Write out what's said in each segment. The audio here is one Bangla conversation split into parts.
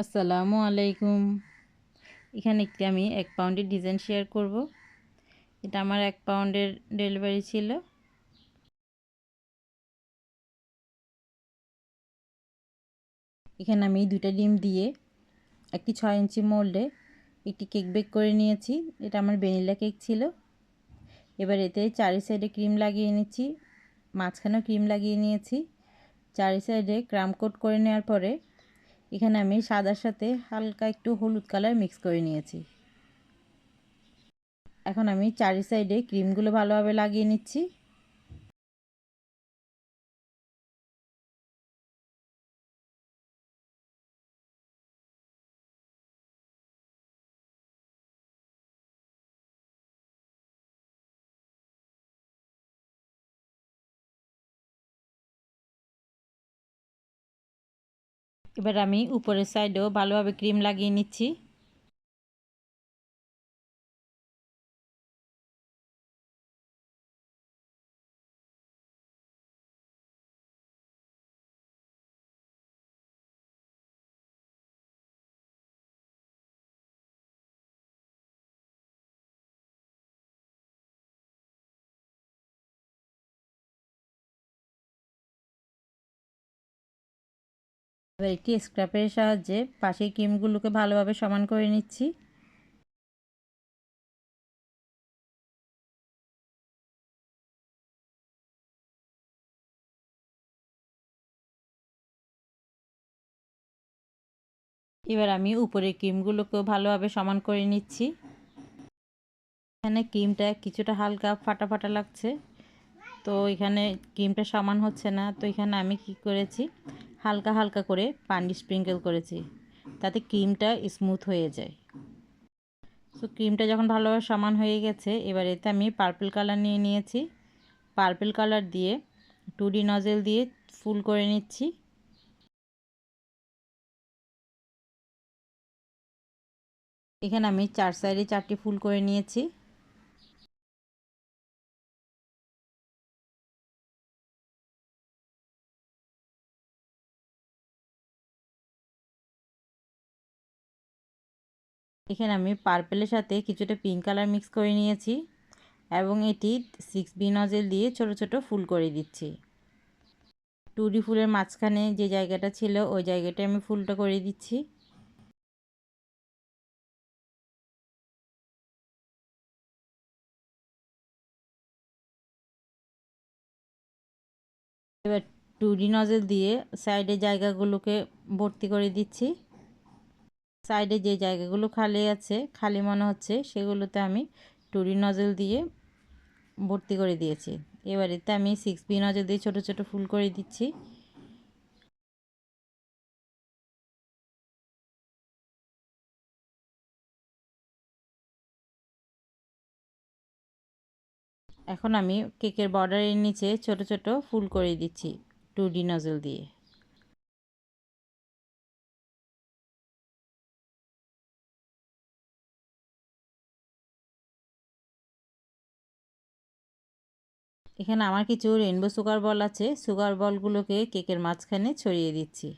আসসালামু আলাইকুম। এখানে একটি আমি এক পাউন্ডের ডিজাইন শেয়ার করব। এটা আমার এক পাউন্ডের ডেলিভারি ছিল। এখানে আমি দুইটা ডিম দিয়ে একটি ছয় ইঞ্চি মোল্ডে একটি কেক বেক করে নিয়েছি। এটা আমার ভ্যানিলা কেক ছিল। এবার এতে চারি সাইডে ক্রিম লাগিয়ে নিচ্ছি মাঝখানেও ক্রিম লাগিয়ে নিয়েছি। চারি সাইডে ক্রাম কোট করে নেওয়ার পরে এখানে আমি সাদার সাথে হালকা একটু হলুদ কালার মিক্স করে নিয়েছি। এখন আমি চারি সাইডে ক্রিমগুলো ভালোভাবে লাগিয়ে নিচ্ছি। এবার আমি উপরের সাইডেও ভালোভাবে ক্রিম লাগিয়ে নিচ্ছি। এবার একটি স্ক্রাপের সাহায্যে পাশের ক্রিমগুলোকে ভালোভাবে সমান করে নিচ্ছি। এবার আমি উপরের ক্রিমগুলোকেও ভালোভাবে সমান করে নিচ্ছি। এখানে ক্রিমটা কিছুটা হালকা ফাটা ফাটা লাগছে। তো এখানে ক্রিমটা সমান হচ্ছে না। তো এখানে আমি কি করেছি হালকা হালকা করে পানি স্প্রিঙ্কেল করেছি। তাতে ক্রিমটা স্মুথ হয়ে যায়। তো ক্রিমটা যখন ভালোভাবে সমান হয়ে গেছে, এবার এতে আমি পার্পল কালার নিয়ে নিয়েছি। পার্পল কালার দিয়ে টু ডি নজেল দিয়ে ফুল করে নিচ্ছি। এখানে আমি চার সাইডে চারটি ফুল করে নিয়েছি। এখানে আমি পার্পেলের সাথে কিছুটা পিঙ্ক কালার মিক্স করে নিয়েছি এবং এটি সিক্স বি নজেল দিয়ে ছোট ছোট ফুল করে দিচ্ছি। টুডি ফুলের মাঝখানে যে জায়গাটা ছিল, ওই জায়গাটায় আমি ফুলটা করে দিচ্ছি। এবার টুডি নজেল দিয়ে সাইডে জায়গাগুলোকে ভর্তি করে দিচ্ছি। সাইডে যে জায়গাগুলো খালি আছে, খালি মনে হচ্ছে, সেগুলোতে আমি টুরি নজল দিয়ে ভর্তি করে দিয়েছি। এবারেতে আমি সিক্স বি নজল দিয়ে ছোটো ছোটো ফুল করে দিচ্ছি। এখন আমি কেকের বর্ডারের নিচে ছোট ছোট ফুল করে দিচ্ছি টু ডি নজল দিয়ে। এখানে আমার কিছু রেনবো সুগার বল আছে। সুগার বলগুলোকে কেকের মাঝখানে ছড়িয়ে দিচ্ছি।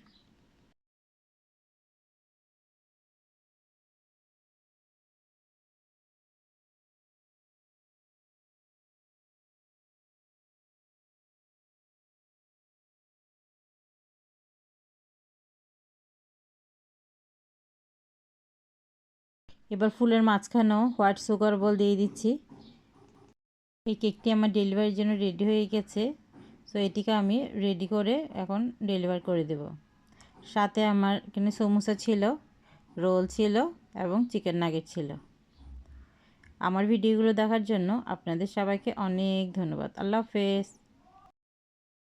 এবার ফুলের মাঝখানেও হোয়াইট সুগার বল দিয়ে দিচ্ছি। এই কেকটি আমার ডেলিভারির জন্য রেডি হয়ে গেছে। সো এটিকে আমি রেডি করে এখন ডেলিভার করে দেব। সাথে আমার এখানে সমোসা ছিল, রোল ছিল এবং চিকেন নাগেট ছিল। আমার ভিডিওগুলো দেখার জন্য আপনাদের সবাইকে অনেক ধন্যবাদ। আল্লাহ হাফেজ।